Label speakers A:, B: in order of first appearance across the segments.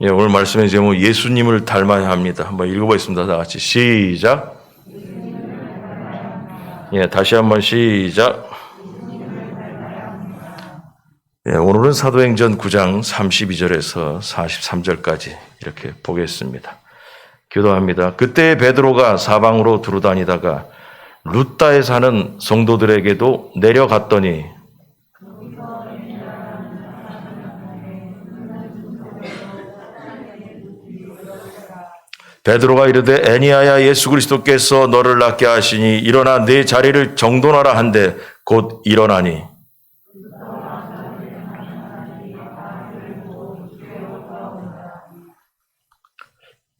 A: 예, 오늘 말씀의 제목 예수님을 닮아야 합니다. 한번 읽어보겠습니다. 다 같이 시작. 예, 다시 한번 시작. 예, 오늘은 사도행전 9장 32절에서 43절까지 이렇게 보겠습니다. 기도합니다. 그때 베드로가 사방으로 두루다니다가 루따에 사는 성도들에게도 내려갔더니 베드로가 이르되 애니아야 예수 그리스도께서 너를 낫게 하시니 일어나 내 자리를 정돈하라 한데 곧 일어나니.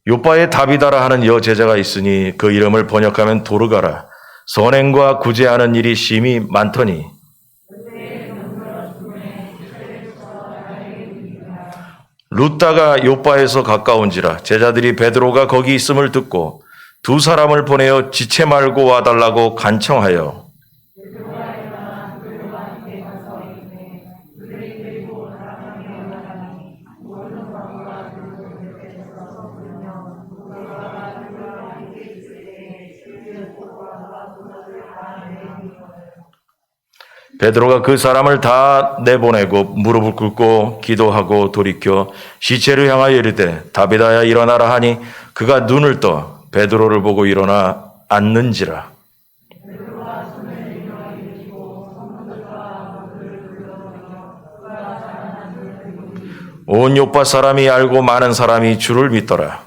A: 요바에 다비다라 하는 여 제자가 있으니 그 이름을 번역하면 도르가라. 선행과 구제하는 일이 심히 많더니 루따가 요바에서 가까운지라 제자들이 베드로가 거기 있음을 듣고 두 사람을 보내어 지체 말고 와달라고 간청하여 베드로가 그 사람을 다 내보내고 무릎을 꿇고 기도하고 돌이켜 시체를 향하여 이르되 다비다야 일어나라 하니 그가 눈을 떠 베드로를 보고 일어나 앉는지라 온 요파 사람이 알고 많은 사람이 주를 믿더라.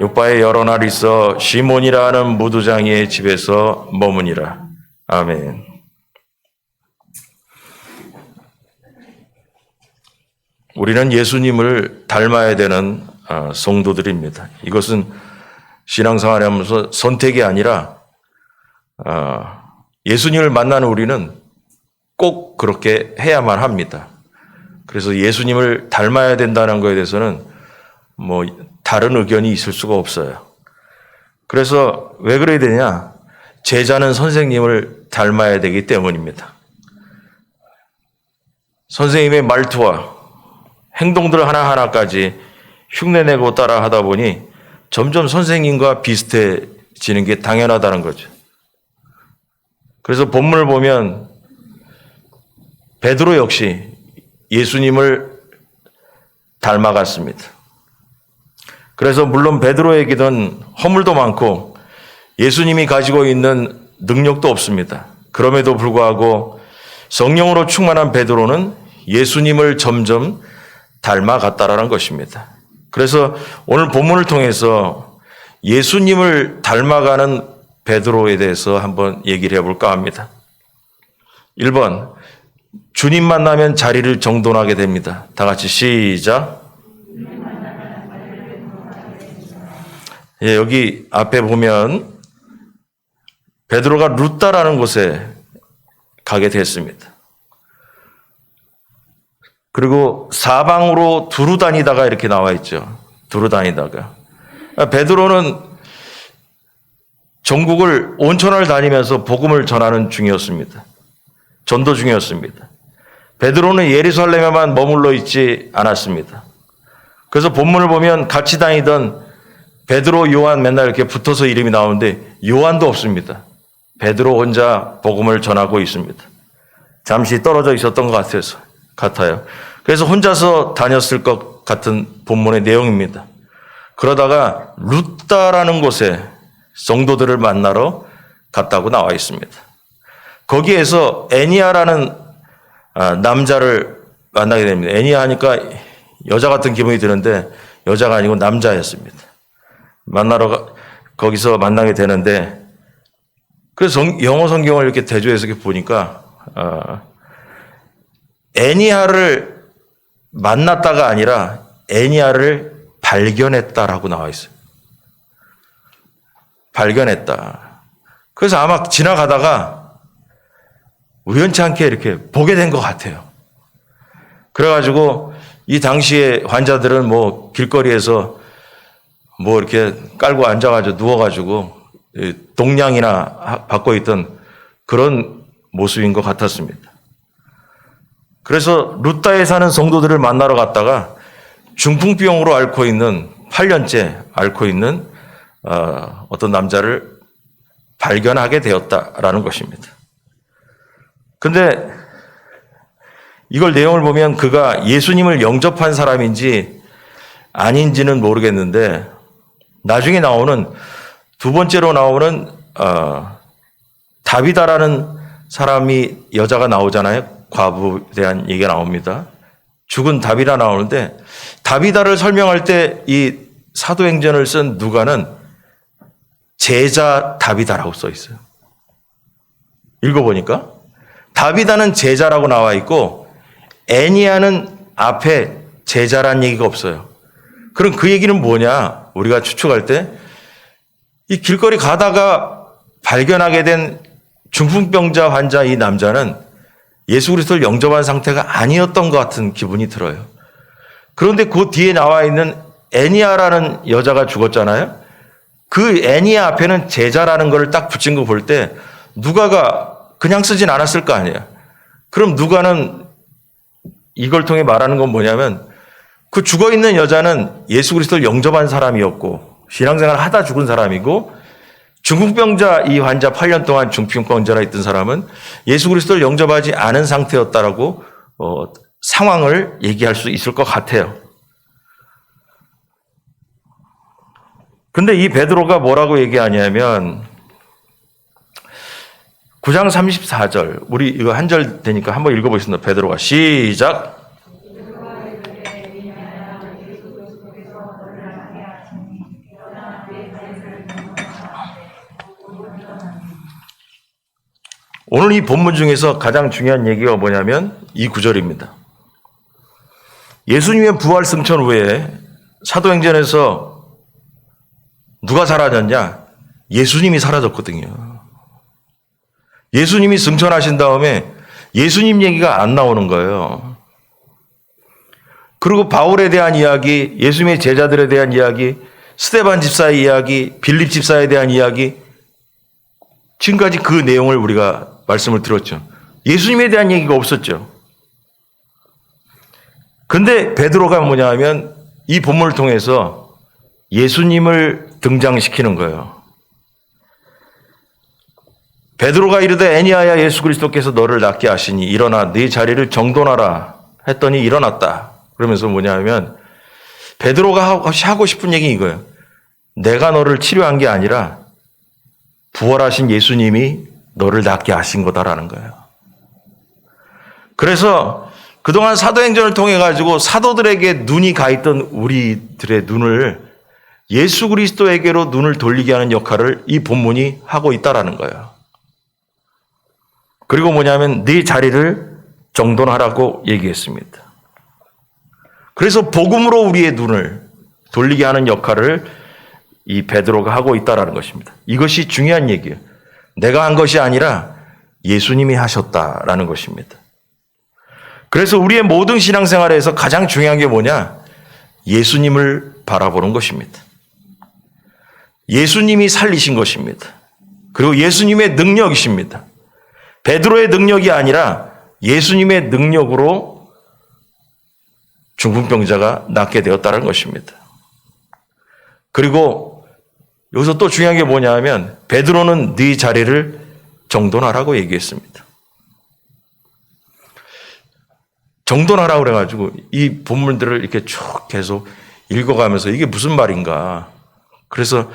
A: 요파에 여러 날 있어 시몬이라 하는 무두장이의 집에서 머무니라. 아멘. 우리는 예수님을 닮아야 되는 아, 성도들입니다. 이것은 신앙생활 하면서 선택이 아니라 아, 예수님을 만나는 우리는 꼭 그렇게 해야만 합니다. 그래서 예수님을 닮아야 된다는 것에 대해서는 뭐 다른 의견이 있을 수가 없어요. 그래서 왜 그래야 되냐? 제자는 선생님을 닮아야 되기 때문입니다. 선생님의 말투와 행동들 하나하나까지 흉내내고 따라 하다 보니 점점 선생님과 비슷해지는 게 당연하다는 거죠. 그래서 본문을 보면 베드로 역시 예수님을 닮아갔습니다. 그래서 물론 베드로에게는 허물도 많고 예수님이 가지고 있는 능력도 없습니다. 그럼에도 불구하고 성령으로 충만한 베드로는 예수님을 점점 닮아갔다라는 것입니다. 그래서 오늘 본문을 통해서 예수님을 닮아가는 베드로에 대해서 한번 얘기를 해볼까 합니다. 1번, 주님 만나면 자리를 정돈하게 됩니다. 다 같이 시작. 예, 여기 앞에 보면 베드로가 루따라는 곳에 가게 됐습니다. 그리고 사방으로 두루 다니다가 이렇게 나와 있죠. 두루 다니다가. 베드로는 전국을 온천을 다니면서 복음을 전하는 중이었습니다. 전도 중이었습니다. 베드로는 예루살렘에만 머물러 있지 않았습니다. 그래서 본문을 보면 같이 다니던 베드로, 요한 맨날 이렇게 붙어서 이름이 나오는데 요한도 없습니다. 베드로 혼자 복음을 전하고 있습니다. 잠시 떨어져 있었던 것 같아서 같아요. 그래서 혼자서 다녔을 것 같은 본문의 내용입니다. 그러다가 루따라는 곳에 성도들을 만나러 갔다고 나와 있습니다. 거기에서 애니아라는 아, 남자를 만나게 됩니다. 애니아 하니까 여자 같은 기분이 드는데 여자가 아니고 남자였습니다. 만나러 가, 거기서 만나게 되는데 그래서 성, 영어 성경을 이렇게 대조해서 보니까 어, 애니아를 만났다가 아니라 애니아를 발견했다라고 나와 있어요. 발견했다. 그래서 아마 지나가다가 우연치 않게 이렇게 보게 된 것 같아요. 그래가지고 이 당시에 환자들은 뭐 길거리에서 뭐 이렇게 깔고 앉아가지고 누워가지고 동냥이나 받고 있던 그런 모습인 것 같았습니다. 그래서 루따에 사는 성도들을 만나러 갔다가 중풍병으로 앓고 있는 8년째 앓고 있는 어, 어떤 남자를 발견하게 되었다라는 것입니다. 근데 이걸 내용을 보면 그가 예수님을 영접한 사람인지 아닌지는 모르겠는데 나중에 나오는 두 번째로 나오는 어, 다비다라는 사람이 여자가 나오잖아요. 과부에 대한 얘기가 나옵니다. 죽은 다비다 나오는데 다비다를 설명할 때 이 사도행전을 쓴 누가는 제자 다비다라고 써 있어요. 읽어보니까 다비다는 제자라고 나와 있고 애니아는 앞에 제자란 얘기가 없어요. 그럼 그 얘기는 뭐냐? 우리가 추측할 때 이 길거리 가다가 발견하게 된 중풍병자 환자 이 남자는 예수 그리스도를 영접한 상태가 아니었던 것 같은 기분이 들어요. 그런데 그 뒤에 나와 있는 애니아라는 여자가 죽었잖아요. 그 애니아 앞에는 제자라는 걸딱 붙인 거 볼 때 누가가 그냥 쓰진 않았을 거 아니에요. 그럼 누가는 이걸 통해 말하는 건 뭐냐면 그 죽어 있는 여자는 예수 그리스도를 영접한 사람이었고 신앙생활 하다 죽은 사람이고 중풍병자 이 환자 8년 동안 중풍병자라 있던 사람은 예수 그리스도를 영접하지 않은 상태였다라고 어, 상황을 얘기할 수 있을 것 같아요. 근데 이 베드로가 뭐라고 얘기하냐면 9장 34절 우리 이거 한 절 되니까 한번 읽어보겠습니다. 베드로가 시작. 오늘 이 본문 중에서 가장 중요한 얘기가 뭐냐면 이 구절입니다. 예수님의 부활 승천 후에 사도행전에서 누가 사라졌냐? 예수님이 사라졌거든요. 예수님이 승천하신 다음에 예수님 얘기가 안 나오는 거예요. 그리고 바울에 대한 이야기, 예수님의 제자들에 대한 이야기, 스테반 집사의 이야기, 빌립 집사에 대한 이야기, 지금까지 그 내용을 우리가 말씀을 들었죠. 예수님에 대한 얘기가 없었죠. 근데 베드로가 뭐냐 하면 이 본문을 통해서 예수님을 등장시키는 거예요. 베드로가 이르되 애니아야 예수 그리스도께서 너를 낫게 하시니 일어나 네 자리를 정돈하라 했더니 일어났다. 그러면서 뭐냐 하면 베드로가 하고 싶은 얘기 이거예요. 내가 너를 치료한 게 아니라 부활하신 예수님이 너를 낫게 하신 거다라는 거예요. 그래서 그동안 사도행전을 통해 가지고 사도들에게 눈이 가 있던 우리들의 눈을 예수 그리스도에게로 눈을 돌리게 하는 역할을 이 본문이 하고 있다라는 거예요. 그리고 뭐냐면 네 자리를 정돈하라고 얘기했습니다. 그래서 복음으로 우리의 눈을 돌리게 하는 역할을 이 베드로가 하고 있다라는 것입니다. 이것이 중요한 얘기예요. 내가 한 것이 아니라 예수님이 하셨다라는 것입니다. 그래서 우리의 모든 신앙생활에서 가장 중요한 게 뭐냐? 예수님을 바라보는 것입니다. 예수님이 살리신 것입니다. 그리고 예수님의 능력이십니다. 베드로의 능력이 아니라 예수님의 능력으로 중풍병자가 낫게 되었다는 것입니다. 그리고 여기서 또 중요한 게 뭐냐 하면 베드로는 네 자리를 정돈하라고 얘기했습니다. 정돈하라고 그래가지고 이 본문들을 이렇게 쭉 계속 읽어가면서 이게 무슨 말인가. 그래서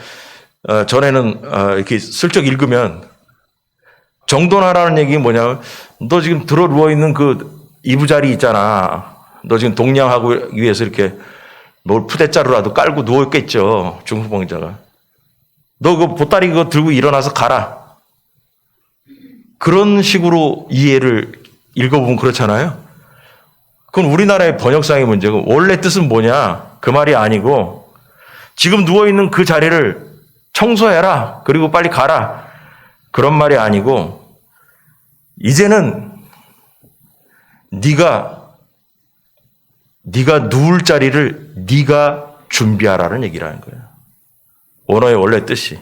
A: 어, 전에는 어, 이렇게 슬쩍 읽으면 정돈하라는 얘기 뭐냐면 너 지금 들어 누워 있는 그 이부자리 있잖아. 너 지금 동냥하고 위해서 이렇게 뭘 푸대자루라도 깔고 누워 있겠죠. 중풍병자가. 너 그 보따리 그거 들고 일어나서 가라. 그런 식으로 이해를 읽어보면 그렇잖아요. 그건 우리나라의 번역상의 문제고 원래 뜻은 뭐냐? 그 말이 아니고 지금 누워 있는 그 자리를 청소해라. 그리고 빨리 가라. 그런 말이 아니고 이제는 네가 네가 누울 자리를 네가 준비하라는 얘기라는 거예요. 언어의 원래 뜻이.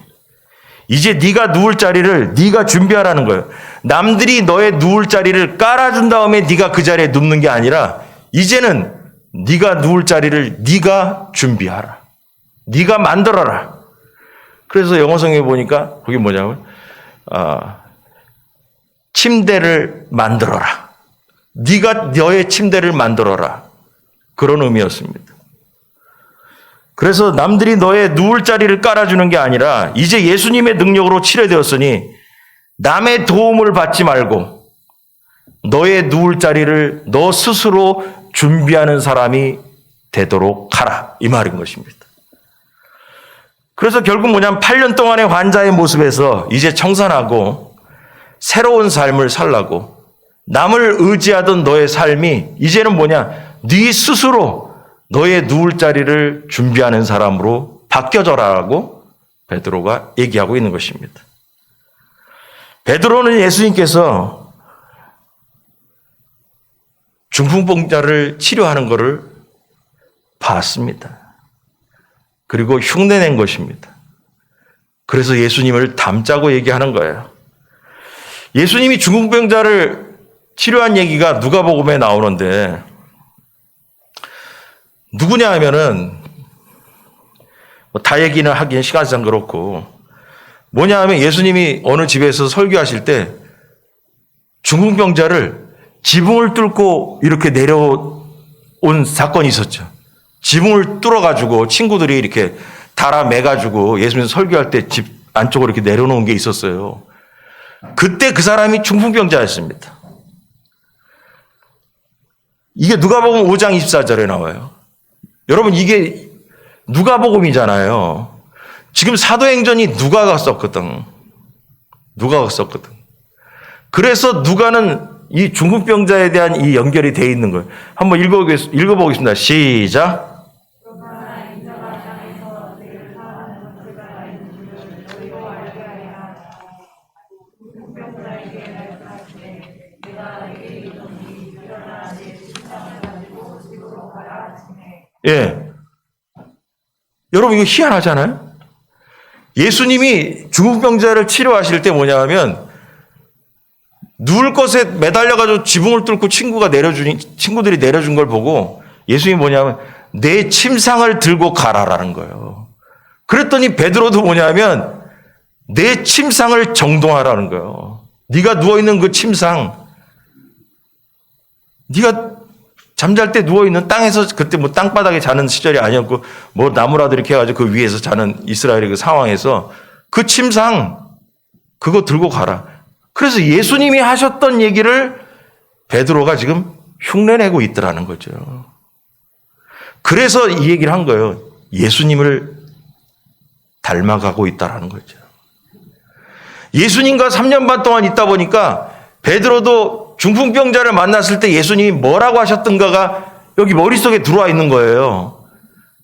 A: 이제 네가 누울 자리를 네가 준비하라는 거예요. 남들이 너의 누울 자리를 깔아준 다음에 네가 그 자리에 눕는 게 아니라 이제는 네가 누울 자리를 네가 준비하라. 네가 만들어라. 그래서 영어 성경에 보니까 그게 뭐냐면 아, 침대를 만들어라. 네가 너의 침대를 만들어라. 그런 의미였습니다. 그래서 남들이 너의 누울 자리를 깔아주는 게 아니라 이제 예수님의 능력으로 치료되었으니 남의 도움을 받지 말고 너의 누울 자리를 너 스스로 준비하는 사람이 되도록 하라. 이 말인 것입니다. 그래서 결국 뭐냐면 8년 동안의 환자의 모습에서 이제 청산하고 새로운 삶을 살라고 남을 의지하던 너의 삶이 이제는 뭐냐? 네 스스로 너의 누울 자리를 준비하는 사람으로 바뀌어져라라고 베드로가 얘기하고 있는 것입니다. 베드로는 예수님께서 중풍병자를 치료하는 것을 봤습니다. 그리고 흉내낸 것입니다. 그래서 예수님을 닮자고 얘기하는 거예요. 예수님이 중풍병자를 치료한 얘기가 누가복음에 나오는데 누구냐 하면은 뭐 다 얘기는 하긴 시간상 그렇고 뭐냐 하면 예수님이 어느 집에서 설교하실 때 중풍병자를 지붕을 뚫고 이렇게 내려온 사건이 있었죠. 지붕을 뚫어가지고 친구들이 이렇게 달아 매가지고 예수님 설교할 때 집 안쪽으로 이렇게 내려놓은 게 있었어요. 그때 그 사람이 중풍병자였습니다. 이게 누가복음 5장 24절에 나와요. 여러분 이게 누가복음이잖아요. 지금 사도행전이 누가가 썼거든. 누가가 썼거든. 그래서 누가는 이 중풍병자에 대한 이 연결이 돼 있는 거예요. 한번 읽어보겠, 읽어보겠습니다. 시작. 예. 여러분, 이거 희한하잖아요? 예수님이 중풍병자를 치료하실 때 뭐냐 하면, 누울 것에 매달려가지고 지붕을 뚫고 친구가 내려주니, 친구들이 내려준 걸 보고, 예수님이 뭐냐면, 내 침상을 들고 가라라는 거예요. 그랬더니 베드로도 뭐냐면, 내 침상을 정동하라는 거예요. 네가 누워 있는 그 침상, 네가 잠잘 때 누워있는 땅에서 그때 뭐 땅바닥에 자는 시절이 아니었고 뭐 나무라도 이렇게 해가지고 그 위에서 자는 이스라엘의 그 상황에서 그 침상 그거 들고 가라. 그래서 예수님이 하셨던 얘기를 베드로가 지금 흉내내고 있더라는 거죠. 그래서 이 얘기를 한 거예요. 예수님을 닮아가고 있다라는 거죠. 예수님과 3년 반 동안 있다 보니까 베드로도 중풍병자를 만났을 때 예수님이 뭐라고 하셨던가가 여기 머릿속에 들어와 있는 거예요.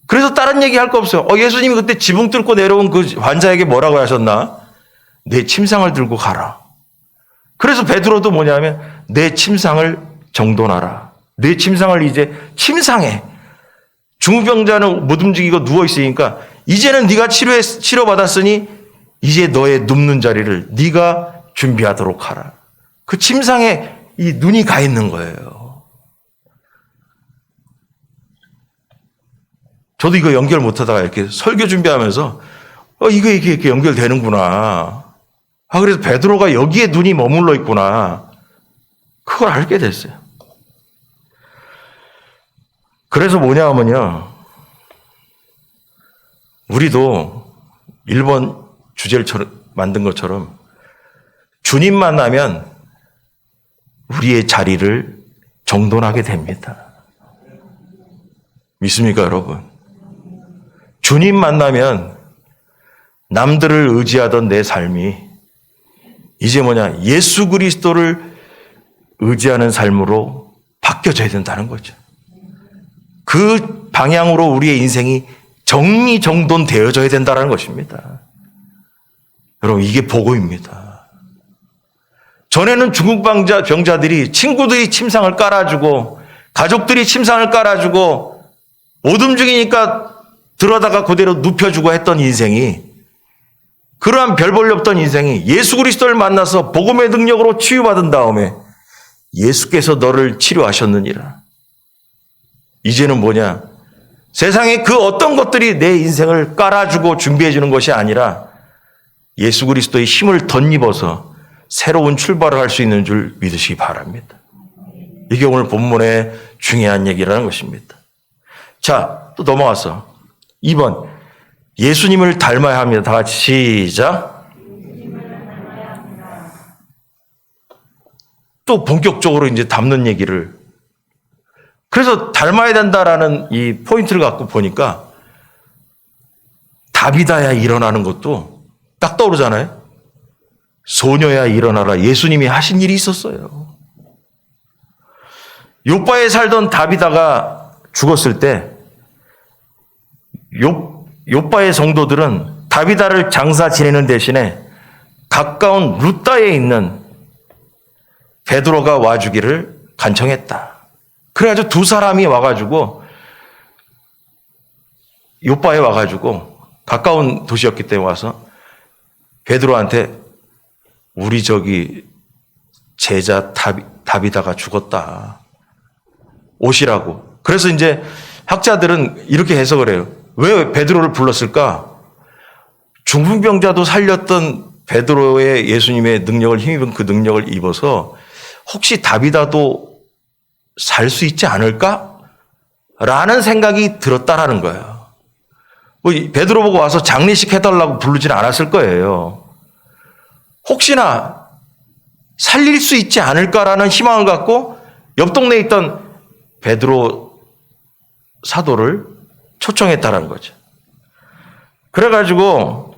A: 그래서 다른 얘기 할 거 없어요. 어, 예수님이 그때 지붕 뚫고 내려온 그 환자에게 뭐라고 하셨나? 내 침상을 들고 가라. 그래서 베드로도 뭐냐면 내 침상을 정돈하라. 내 침상을 이제 침상에 중풍병자는 못 움직이고 누워 있으니까 이제는 네가 치료해 치료 받았으니 이제 너의 눕는 자리를 네가 준비하도록 하라. 그 침상에 이 눈이 가 있는 거예요. 저도 이거 연결 못 하다가 이렇게 설교 준비하면서 어, 이거 이렇게, 이렇게 연결되는구나. 아, 그래서 베드로가 여기에 눈이 머물러 있구나. 그걸 알게 됐어요. 그래서 뭐냐 하면요. 우리도 1번 주제를 만든 것처럼 주님 만나면 우리의 자리를 정돈하게 됩니다. 믿습니까, 여러분? 주님 만나면 남들을 의지하던 내 삶이 이제 뭐냐, 예수 그리스도를 의지하는 삶으로 바뀌어져야 된다는 거죠. 그 방향으로 우리의 인생이 정리정돈되어져야 된다는 것입니다. 여러분, 이게 복음입니다. 전에는 중국 병자, 병자들이 친구들이 침상을 깔아주고 가족들이 침상을 깔아주고 못 움직이니까 들어다가 그대로 눕혀주고 했던 인생이 그러한 별 볼일 없던 인생이 예수 그리스도를 만나서 복음의 능력으로 치유받은 다음에 예수께서 너를 치료하셨느니라. 이제는 뭐냐? 세상에 그 어떤 것들이 내 인생을 깔아주고 준비해주는 것이 아니라 예수 그리스도의 힘을 덧입어서 새로운 출발을 할 수 있는 줄 믿으시기 바랍니다. 이게 오늘 본문의 중요한 얘기라는 것입니다. 자, 또 넘어가서 2번. 예수님을 닮아야 합니다. 다 같이 시작. 또 본격적으로 이제 닮는 얘기를. 그래서 닮아야 된다라는 이 포인트를 갖고 보니까 다비다야 일어나는 것도 딱 떠오르잖아요. 소녀야 일어나라. 예수님이 하신 일이 있었어요. 요바에 살던 다비다가 죽었을 때 요, 요바의 성도들은 다비다를 장사 지내는 대신에 가까운 루따에 있는 베드로가 와주기를 간청했다. 그래가지고 두 사람이 와가지고 요바에 와가지고 가까운 도시였기 때문에 와서 베드로한테 우리 저기 제자 다비, 다비다가 죽었다. 오시라고. 그래서 이제 학자들은 이렇게 해석을 해요. 왜 베드로를 불렀을까? 중풍병자도 살렸던 베드로의 예수님의 능력을 힘입은 그 능력을 입어서 혹시 다비다도 살 수 있지 않을까? 라는 생각이 들었다라는 거예요. 뭐 베드로 보고 와서 장례식 해달라고 부르지는 않았을 거예요. 혹시나 살릴 수 있지 않을까라는 희망을 갖고 옆 동네에 있던 베드로 사도를 초청했다는 거죠. 그래가지고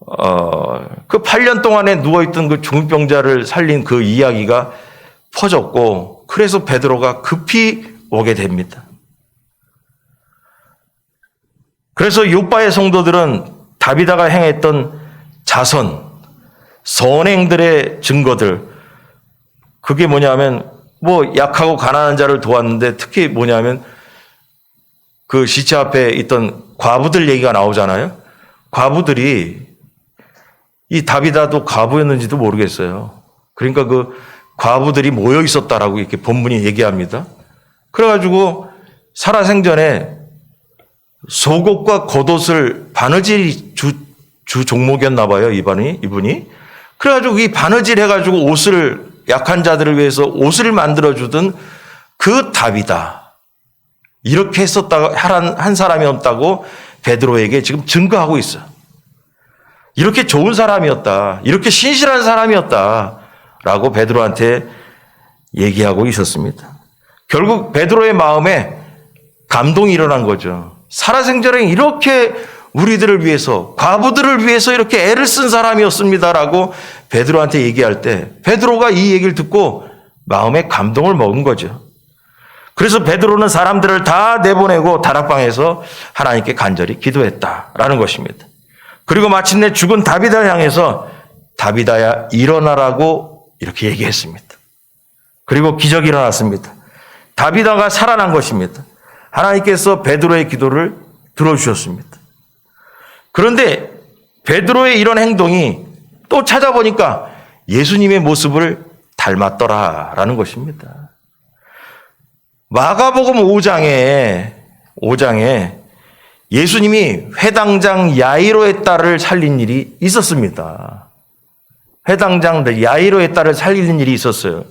A: 어, 그 8년 동안에 누워있던 그 중병자를 살린 그 이야기가 퍼졌고 그래서 베드로가 급히 오게 됩니다. 그래서 요바의 성도들은 다비다가 행했던 자선, 선행들의 증거들, 그게 뭐냐면 뭐 약하고 가난한 자를 도왔는데 특히 뭐냐면 그 시체 앞에 있던 과부들 얘기가 나오잖아요. 과부들이 이 다비다도 과부였는지도 모르겠어요. 그러니까 그 과부들이 모여 있었다라고 이렇게 본문이 얘기합니다. 그래가지고 살아생전에 속옷과 겉옷을 바느질이 주, 주 종목이었나 봐요, 이분이, 이분이. 그래가지고 이 바느질 해가지고 옷을 약한 자들을 위해서 옷을 만들어주던 그 답이다. 이렇게 했었다고, 한, 한 사람이 없다고 베드로에게 지금 증거하고 있어. 이렇게 좋은 사람이었다. 이렇게 신실한 사람이었다. 라고 베드로한테 얘기하고 있었습니다. 결국 베드로의 마음에 감동이 일어난 거죠. 살아생전에 이렇게 우리들을 위해서 과부들을 위해서 이렇게 애를 쓴 사람이었습니다라고 베드로한테 얘기할 때 베드로가 이 얘기를 듣고 마음에 감동을 먹은 거죠. 그래서 베드로는 사람들을 다 내보내고 다락방에서 하나님께 간절히 기도했다라는 것입니다. 그리고 마침내 죽은 다비다를 향해서 다비다야 일어나라고 이렇게 얘기했습니다. 그리고 기적이 일어났습니다. 다비다가 살아난 것입니다. 하나님께서 베드로의 기도를 들어주셨습니다. 그런데 베드로의 이런 행동이 또 찾아보니까 예수님의 모습을 닮았더라라는 것입니다. 마가복음 5장에 5장에 예수님이 회당장 야이로의 딸을 살린 일이 있었습니다. 회당장 야이로의 딸을 살리는 일이 있었어요.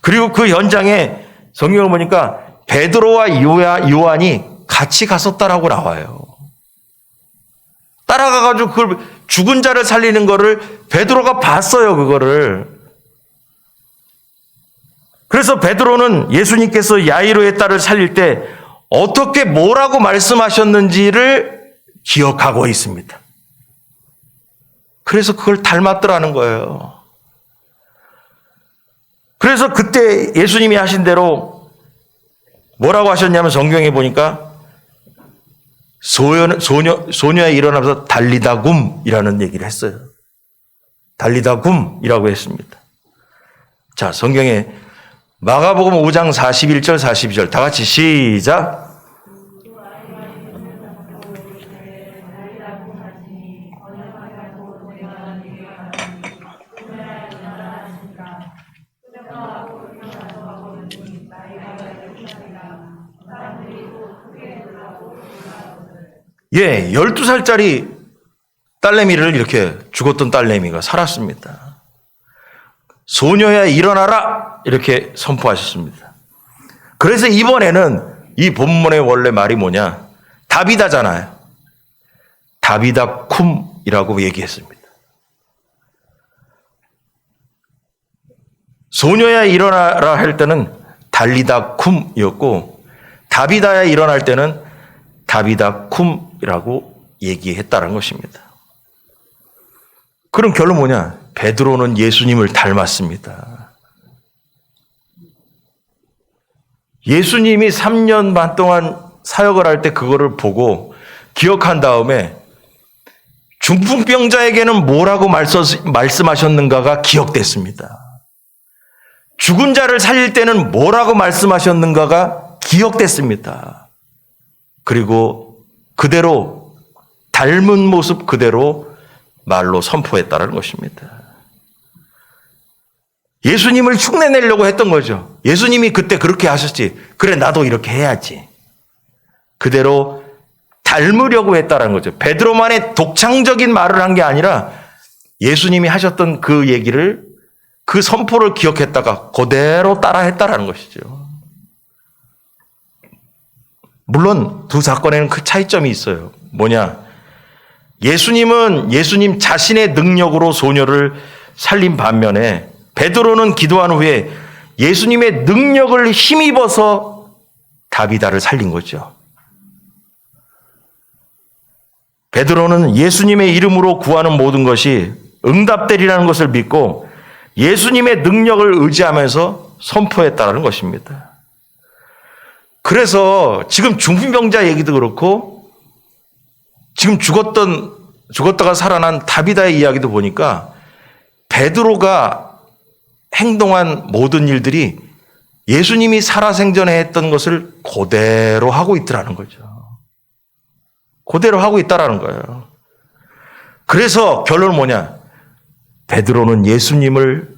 A: 그리고 그 현장에 성경을 보니까 베드로와 요한이 같이 갔었다라고 나와요. 따라가가지고 그걸 죽은 자를 살리는 거를 베드로가 봤어요, 그거를. 그래서 베드로는 예수님께서 야이로의 딸을 살릴 때 어떻게 뭐라고 말씀하셨는지를 기억하고 있습니다. 그래서 그걸 닮았더라는 거예요. 그래서 그때 예수님이 하신 대로 뭐라고 하셨냐면 성경에 보니까 소녀, 소녀, 소녀에 일어나면서 달리다굼이라는 얘기를 했어요. 달리다굼이라고 했습니다. 자, 성경에 마가복음 5장 41절 42절 다 같이 시작. 예, 12살짜리 딸내미를 이렇게 죽었던 딸내미가 살았습니다. 소녀야 일어나라! 이렇게 선포하셨습니다. 그래서 이번에는 이 본문의 원래 말이 뭐냐? 다비다잖아요. 다비다 쿰이라고 얘기했습니다. 소녀야 일어나라 할 때는 달리다 쿰이었고 다비다야 일어날 때는 다비다 쿰이 라고 얘기했다는 것입니다. 그럼 결론 뭐냐? 베드로는 예수님을 닮았습니다. 예수님이 3년 반 동안 사역을 할 때 그거를 보고 기억한 다음에 중풍병자에게는 뭐라고 말씀하셨는가가 기억됐습니다. 죽은 자를 살릴 때는 뭐라고 말씀하셨는가가 기억됐습니다. 그리고 그대로 닮은 모습 그대로 말로 선포했다는 것입니다. 예수님을 흉내내려고 했던 거죠. 예수님이 그때 그렇게 하셨지. 그래, 나도 이렇게 해야지. 그대로 닮으려고 했다는 거죠. 베드로만의 독창적인 말을 한 게 아니라 예수님이 하셨던 그 얘기를 그 선포를 기억했다가 그대로 따라 했다라는 것이죠. 물론 두 사건에는 그 차이점이 있어요. 뭐냐? 예수님은 예수님 자신의 능력으로 소녀를 살린 반면에 베드로는 기도한 후에 예수님의 능력을 힘입어서 다비다를 살린 거죠. 베드로는 예수님의 이름으로 구하는 모든 것이 응답되리라는 것을 믿고 예수님의 능력을 의지하면서 선포했다는 것입니다. 그래서 지금 중풍병자 얘기도 그렇고 지금 죽었던 죽었다가 살아난 다비다의 이야기도 보니까 베드로가 행동한 모든 일들이 예수님이 살아생전에 했던 것을 그대로 하고 있더라는 거죠. 그대로 하고 있다라는 거예요. 그래서 결론은 뭐냐? 베드로는 예수님을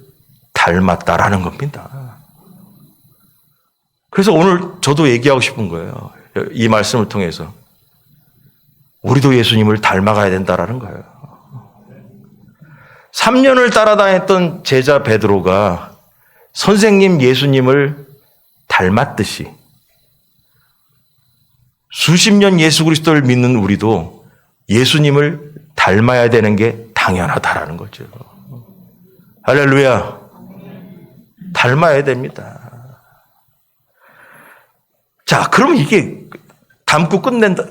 A: 닮았다라는 겁니다. 그래서 오늘 저도 얘기하고 싶은 거예요. 이 말씀을 통해서. 우리도 예수님을 닮아가야 된다라는 거예요. 3년을 따라다녔던 제자 베드로가 선생님 예수님을 닮았듯이 수십 년 예수 그리스도를 믿는 우리도 예수님을 닮아야 되는 게 당연하다라는 거죠. 할렐루야. 닮아야 됩니다. 자, 그럼 이게 닮고 끝낸다,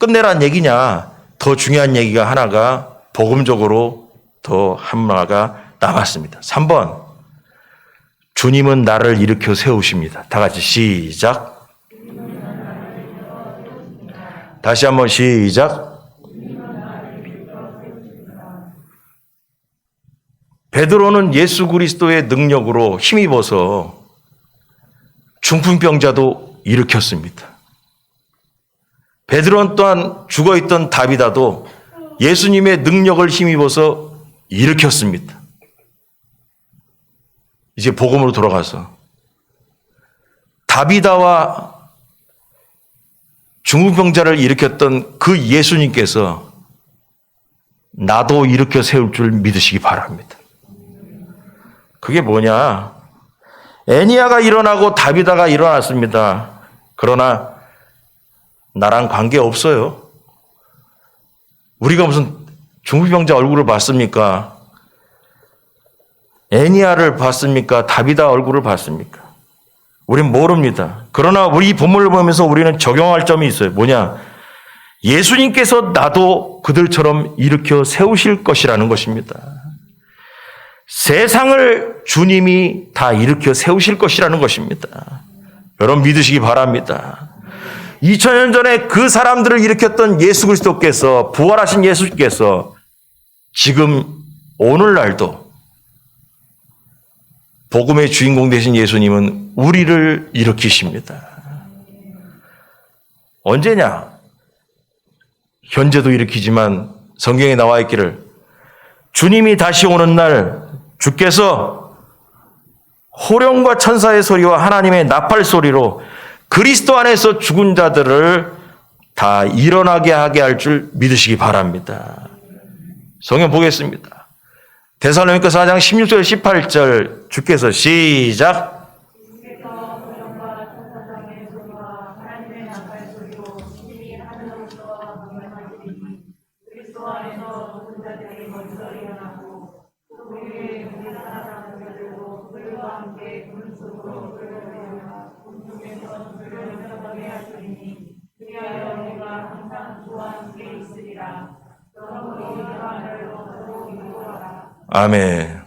A: 끝내란 얘기냐? 더 중요한 얘기가 하나가 복음적으로 더 하나가 남았습니다. 3번. 주님은 나를 일으켜 세우십니다. 다 같이 시작. 다시 한번 시작. 베드로는 예수 그리스도의 능력으로 힘입어서 중풍병자도 일으켰습니다. 베드로는 또한 죽어 있던 다비다도 예수님의 능력을 힘입어서 일으켰습니다. 이제 복음으로 돌아가서 다비다와 중풍병자를 일으켰던 그 예수님께서 나도 일으켜 세울 줄 믿으시기 바랍니다. 그게 뭐냐? 애니아가 일어나고 다비다가 일어났습니다. 그러나 나랑 관계 없어요. 우리가 무슨 중부병자 얼굴을 봤습니까? 애니아를 봤습니까? 다비다 얼굴을 봤습니까? 우린 모릅니다. 그러나 우리 본문을 보면서 우리는 적용할 점이 있어요. 뭐냐? 예수님께서 나도 그들처럼 일으켜 세우실 것이라는 것입니다. 세상을 주님이 다 일으켜 세우실 것이라는 것입니다. 여러분 믿으시기 바랍니다. 2000년 전에 그 사람들을 일으켰던 예수 그리스도께서 부활하신 예수께서 지금 오늘날도 복음의 주인공 되신 예수님은 우리를 일으키십니다. 언제냐? 현재도 일으키지만 성경에 나와 있기를 주님이 다시 오는 날 주께서 호령과 천사의 소리와 하나님의 나팔 소리로 그리스도 안에서 죽은 자들을 다 일어나게 하게 할 줄 믿으시기 바랍니다. 성경 보겠습니다. 대살로니가 4장 16절 18절 주께서 시작 아멘.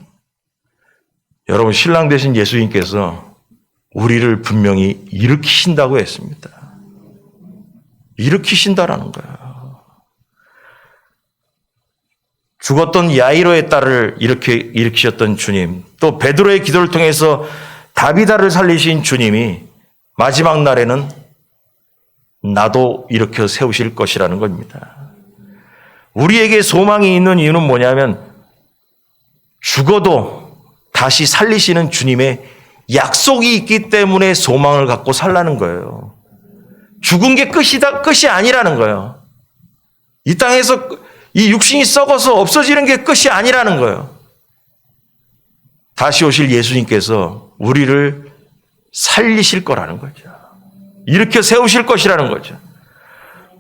A: 여러분 신랑 되신 예수님께서 우리를 분명히 일으키신다고 했습니다. 일으키신다라는 거예요. 죽었던 야이로의 딸을 이렇게 일으키셨던 주님, 또 베드로의 기도를 통해서 다비다를 살리신 주님이 마지막 날에는 나도 일으켜 세우실 것이라는 겁니다. 우리에게 소망이 있는 이유는 뭐냐면 죽어도 다시 살리시는 주님의 약속이 있기 때문에 소망을 갖고 살라는 거예요. 죽은 게 끝이다, 끝이 아니라는 거예요. 이 땅에서 이 육신이 썩어서 없어지는 게 끝이 아니라는 거예요. 다시 오실 예수님께서 우리를 살리실 거라는 거죠. 일으켜 세우실 것이라는 거죠.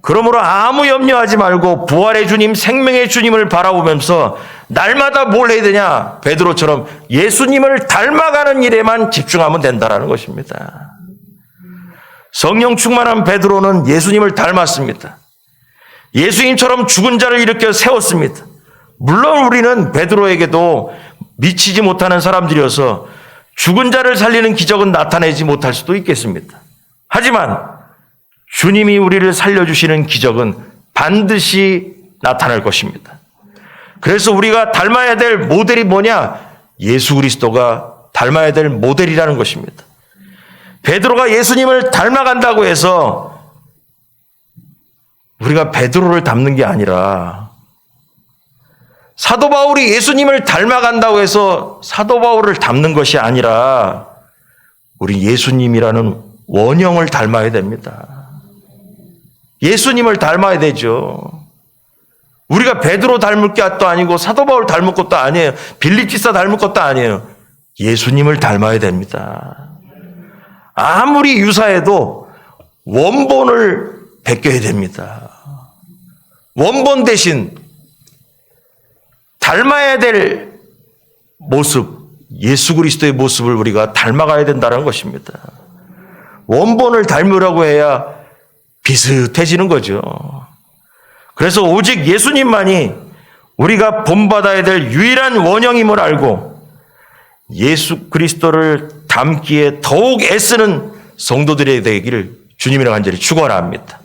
A: 그러므로 아무 염려하지 말고 부활의 주님, 생명의 주님을 바라보면서 날마다 뭘 해야 되냐? 베드로처럼 예수님을 닮아가는 일에만 집중하면 된다라는 것입니다. 성령 충만한 베드로는 예수님을 닮았습니다. 예수님처럼 죽은 자를 일으켜 세웠습니다. 물론 우리는 베드로에게도 미치지 못하는 사람들이어서 죽은 자를 살리는 기적은 나타내지 못할 수도 있겠습니다. 하지만 주님이 우리를 살려주시는 기적은 반드시 나타날 것입니다. 그래서 우리가 닮아야 될 모델이 뭐냐? 예수 그리스도가 닮아야 될 모델이라는 것입니다. 베드로가 예수님을 닮아간다고 해서 우리가 베드로를 닮는 게 아니라 사도 바울이 예수님을 닮아간다고 해서 사도 바울을 닮는 것이 아니라 우리 예수님이라는 원형을 닮아야 됩니다. 예수님을 닮아야 되죠. 우리가 베드로 닮을 것도 아니고 사도 바울 닮을 것도 아니에요. 빌립지사 닮을 것도 아니에요. 예수님을 닮아야 됩니다. 아무리 유사해도 원본을 베껴야 됩니다. 원본 대신 닮아야 될 모습, 예수 그리스도의 모습을 우리가 닮아가야 된다는 것입니다. 원본을 닮으라고 해야 비슷해지는 거죠. 그래서 오직 예수님만이 우리가 본받아야 될 유일한 원형임을 알고 예수 그리스도를 닮기에 더욱 애쓰는 성도들이 되기를 주님이랑 간절히 축원합니다.